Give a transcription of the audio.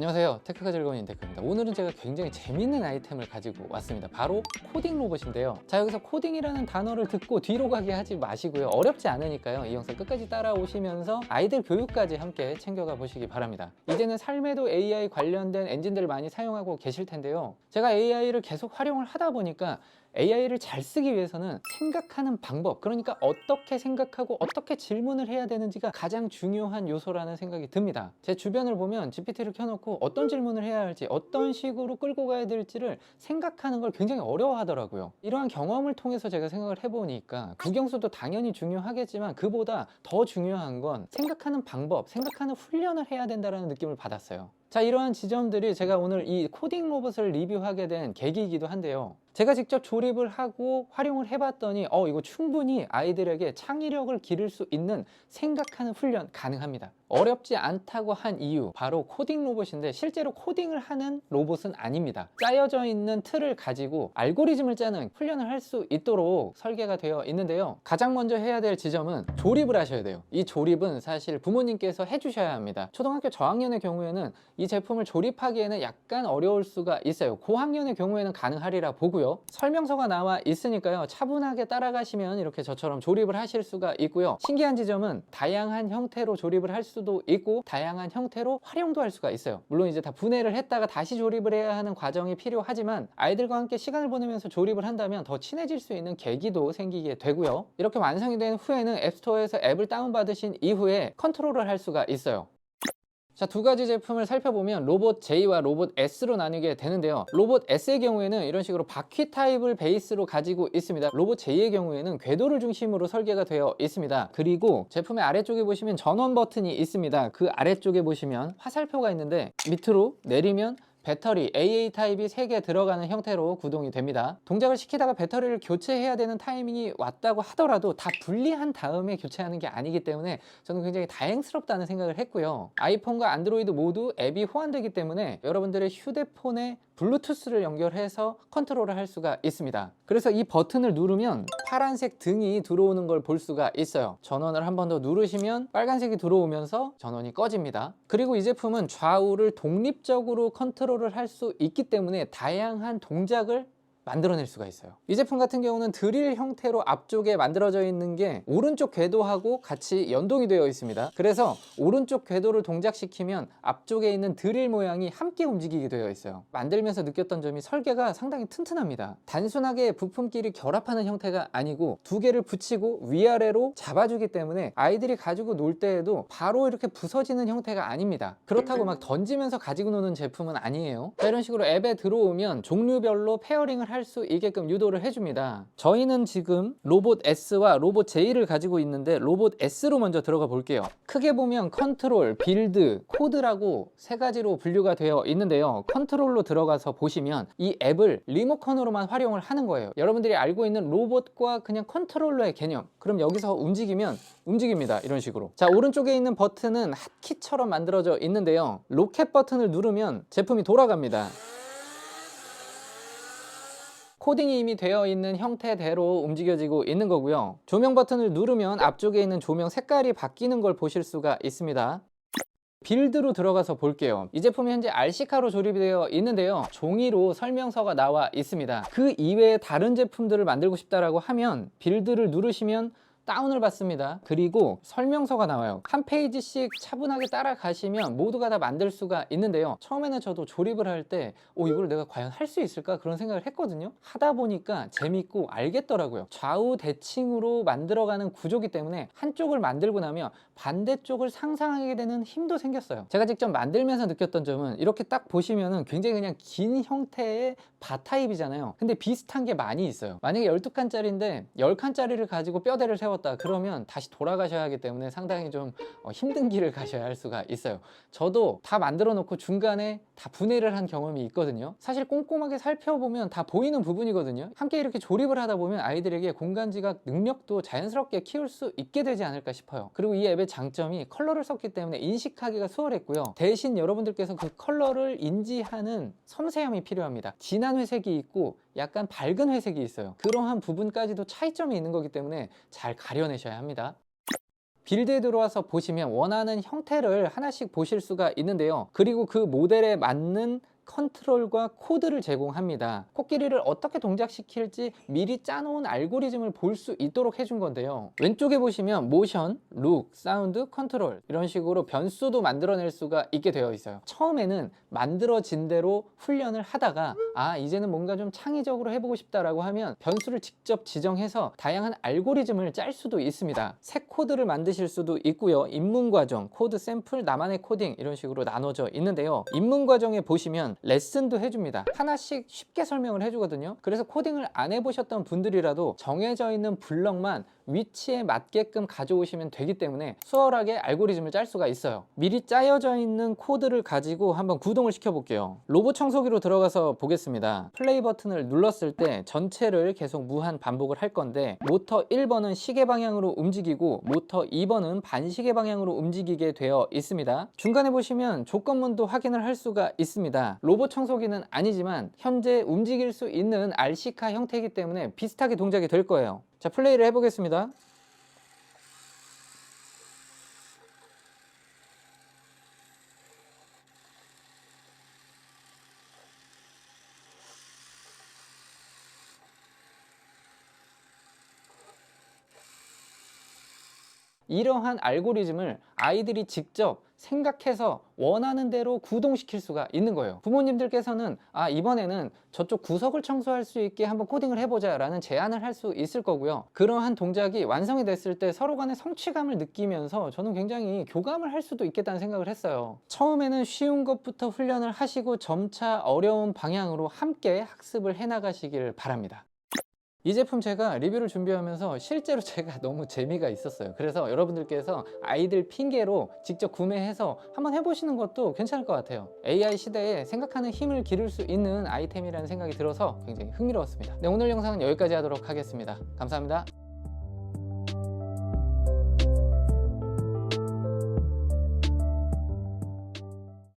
안녕하세요. 테크가 즐거운 인테크입니다. 오늘은 제가 굉장히 재밌는 아이템을 가지고 왔습니다. 바로 코딩 로봇인데요. 자 여기서 코딩이라는 단어를 듣고 뒤로 가게 하지 마시고요. 어렵지 않으니까요. 이 영상 끝까지 따라오시면서 아이들 교육까지 함께 챙겨가 보시기 바랍니다. 이제는 삶에도 AI 관련된 엔진들을 많이 사용하고 계실 텐데요. 제가 AI를 계속 활용을 하다 보니까 AI를 잘 쓰기 위해서는 생각하는 방법, 그러니까 어떻게 생각하고 어떻게 질문을 해야 되는지가 가장 중요한 요소라는 생각이 듭니다. 제 주변을 보면 GPT를 켜놓고 어떤 질문을 해야 할지, 어떤 식으로 끌고 가야 될지를 생각하는 걸 굉장히 어려워하더라고요. 이러한 경험을 통해서 제가 생각을 해보니까 국영수도 당연히 중요하겠지만 그보다 더 중요한 건 생각하는 방법, 생각하는 훈련을 해야 된다는 느낌을 받았어요. 자, 이러한 지점들이 제가 오늘 이 코딩 로봇을 리뷰하게 된 계기이기도 한데요. 제가 직접 조립을 하고 활용을 해봤더니 어 이거 충분히 아이들에게 창의력을 기를 수 있는 생각하는 훈련 가능합니다. 어렵지 않다고 한 이유 바로 코딩 로봇인데 실제로 코딩을 하는 로봇은 아닙니다. 짜여져 있는 틀을 가지고 알고리즘을 짜는 훈련을 할 수 있도록 설계가 되어 있는데요. 가장 먼저 해야 될 지점은 조립을 하셔야 돼요. 이 조립은 사실 부모님께서 해주셔야 합니다. 초등학교 저학년의 경우에는 이 제품을 조립하기에는 약간 어려울 수가 있어요. 고학년의 경우에는 가능하리라 보고요. 설명서가 나와 있으니까요. 차분하게 따라가시면 이렇게 저처럼 조립을 하실 수가 있고요. 신기한 지점은 다양한 형태로 조립을 할 수도 있고 다양한 형태로 활용도 할 수가 있어요. 물론 이제 다 분해를 했다가 다시 조립을 해야 하는 과정이 필요하지만 아이들과 함께 시간을 보내면서 조립을 한다면 더 친해질 수 있는 계기도 생기게 되고요. 이렇게 완성이 된 후에는 앱스토어에서 앱을 다운받으신 이후에 컨트롤을 할 수가 있어요. 자, 두 가지 제품을 살펴보면 로봇 J와 로봇 S로 나뉘게 되는데요. 로봇 S의 경우에는 이런 식으로 바퀴 타입을 베이스로 가지고 있습니다. 로봇 J의 경우에는 궤도를 중심으로 설계가 되어 있습니다. 그리고 제품의 아래쪽에 보시면 전원 버튼이 있습니다. 그 아래쪽에 보시면 화살표가 있는데 밑으로 내리면 배터리 AA 타입이 3개 들어가는 형태로 구동이 됩니다. 동작을 시키다가 배터리를 교체해야 되는 타이밍이 왔다고 하더라도 다 분리한 다음에 교체하는 게 아니기 때문에 저는 굉장히 다행스럽다는 생각을 했고요. 아이폰과 안드로이드 모두 앱이 호환되기 때문에 여러분들의 휴대폰에 블루투스를 연결해서 컨트롤을 할 수가 있습니다. 그래서 이 버튼을 누르면 파란색 등이 들어오는 걸 볼 수가 있어요. 전원을 한 번 더 누르시면 빨간색이 들어오면서 전원이 꺼집니다. 그리고 이 제품은 좌우를 독립적으로 컨트롤 을할수 있기 때문에 다양한 동작을 만들어낼 수가 있어요. 이 제품 같은 경우는 드릴 형태로 앞쪽에 만들어져 있는 게 오른쪽 궤도하고 같이 연동이 되어 있습니다. 그래서 오른쪽 궤도를 동작시키면 앞쪽에 있는 드릴 모양이 함께 움직이게 되어 있어요. 만들면서 느꼈던 점이 설계가 상당히 튼튼합니다. 단순하게 부품끼리 결합하는 형태가 아니고 두 개를 붙이고 위아래로 잡아주기 때문에 아이들이 가지고 놀 때에도 바로 이렇게 부서지는 형태가 아닙니다. 그렇다고 막 던지면서 가지고 노는 제품은 아니에요. 자, 이런 식으로 앱에 들어오면 종류별로 페어링을 할 수 있게끔 유도를 해줍니다. 저희는 지금 로봇 S와 로봇 J를 가지고 있는데 로봇 S로 먼저 들어가 볼게요. 크게 보면 컨트롤, 빌드, 코드라고 세 가지로 분류가 되어 있는데요. 컨트롤로 들어가서 보시면 이 앱을 리모컨으로만 활용을 하는 거예요. 여러분들이 알고 있는 로봇과 그냥 컨트롤러의 개념. 그럼 여기서 움직이면 움직입니다. 이런 식으로. 자, 오른쪽에 있는 버튼은 핫키처럼 만들어져 있는데요. 로켓 버튼을 누르면 제품이 돌아갑니다. 코딩이 이미 되어 있는 형태대로 움직여지고 있는 거고요. 조명 버튼을 누르면 앞쪽에 있는 조명 색깔이 바뀌는 걸 보실 수가 있습니다. 빌드로 들어가서 볼게요. 이 제품이 현재 RC카로 조립이 되어 있는데요. 종이로 설명서가 나와 있습니다. 그 이외에 다른 제품들을 만들고 싶다라고 하면 빌드를 누르시면 다운을 받습니다. 그리고 설명서가 나와요. 한 페이지씩 차분하게 따라가시면 모두가 다 만들 수가 있는데요. 처음에는 저도 조립을 할 때, 오, 이걸 내가 과연 할 수 있을까? 그런 생각을 했거든요. 하다 보니까 재밌고 알겠더라고요. 좌우 대칭으로 만들어가는 구조기 때문에 한쪽을 만들고 나면 반대쪽을 상상하게 되는 힘도 생겼어요. 제가 직접 만들면서 느꼈던 점은 이렇게 딱 보시면은 굉장히 그냥 긴 형태의 바 타입이잖아요. 근데 비슷한 게 많이 있어요. 만약에 12칸짜리인데 10칸짜리를 가지고 뼈대를 세웠다. 그러면 다시 돌아가셔야 하기 때문에 상당히 좀 어, 힘든 길을 가셔야 할 수가 있어요. 저도 다 만들어 놓고 중간에 다 분해를 한 경험이 있거든요. 사실 꼼꼼하게 살펴보면 다 보이는 부분이거든요. 함께 이렇게 조립을 하다 보면 아이들에게 공간 지각 능력도 자연스럽게 키울 수 있게 되지 않을까 싶어요. 그리고 이 앱의 장점이 컬러를 썼기 때문에 인식하기가 수월했고요. 대신 여러분들께서 그 컬러를 인지하는 섬세함이 필요합니다. 진한 회색이 있고 약간 밝은 회색이 있어요. 그러한 부분까지도 차이점이 있는 거기 때문에 잘 가려내셔야 합니다. 빌드에 들어와서 보시면 원하는 형태를 하나씩 보실 수가 있는데요. 그리고 그 모델에 맞는 컨트롤과 코드를 제공합니다. 코끼리를 어떻게 동작시킬지 미리 짜놓은 알고리즘을 볼 수 있도록 해준 건데요. 왼쪽에 보시면 모션, 룩, 사운드, 컨트롤 이런 식으로 변수도 만들어낼 수가 있게 되어 있어요. 처음에는 만들어진 대로 훈련을 하다가 아 이제는 뭔가 좀 창의적으로 해보고 싶다라고 하면 변수를 직접 지정해서 다양한 알고리즘을 짤 수도 있습니다. 새 코드를 만드실 수도 있고요. 입문 과정, 코드 샘플, 나만의 코딩 이런 식으로 나눠져 있는데요. 입문 과정에 보시면 레슨도 해줍니다. 하나씩 쉽게 설명을 해주거든요. 그래서 코딩을 안 해보셨던 분들이라도 정해져 있는 블럭만 위치에 맞게끔 가져오시면 되기 때문에 수월하게 알고리즘을 짤 수가 있어요. 미리 짜여져 있는 코드를 가지고 한번 구동을 시켜 볼게요. 로봇 청소기로 들어가서 보겠습니다. 플레이 버튼을 눌렀을 때 전체를 계속 무한 반복을 할 건데 모터 1번은 시계 방향으로 움직이고 모터 2번은 반시계 방향으로 움직이게 되어 있습니다. 중간에 보시면 조건문도 확인을 할 수가 있습니다. 로봇 청소기는 아니지만 현재 움직일 수 있는 RC카 형태이기 때문에 비슷하게 동작이 될 거예요. 자, 플레이를 해보겠습니다. 이러한 알고리즘을 아이들이 직접 생각해서 원하는 대로 구동시킬 수가 있는 거예요. 부모님들께서는 아, 이번에는 저쪽 구석을 청소할 수 있게 한번 코딩을 해보자 라는 제안을 할 수 있을 거고요. 그러한 동작이 완성이 됐을 때 서로 간의 성취감을 느끼면서 저는 굉장히 교감을 할 수도 있겠다는 생각을 했어요. 처음에는 쉬운 것부터 훈련을 하시고 점차 어려운 방향으로 함께 학습을 해 나가시길 바랍니다. 이 제품 제가 리뷰를 준비하면서 실제로 제가 너무 재미가 있었어요. 그래서 여러분들께서 아이들 핑계로 직접 구매해서 한번 해보시는 것도 괜찮을 것 같아요. AI 시대에 생각하는 힘을 기를 수 있는 아이템이라는 생각이 들어서 굉장히 흥미로웠습니다. 네, 오늘 영상은 여기까지 하도록 하겠습니다. 감사합니다.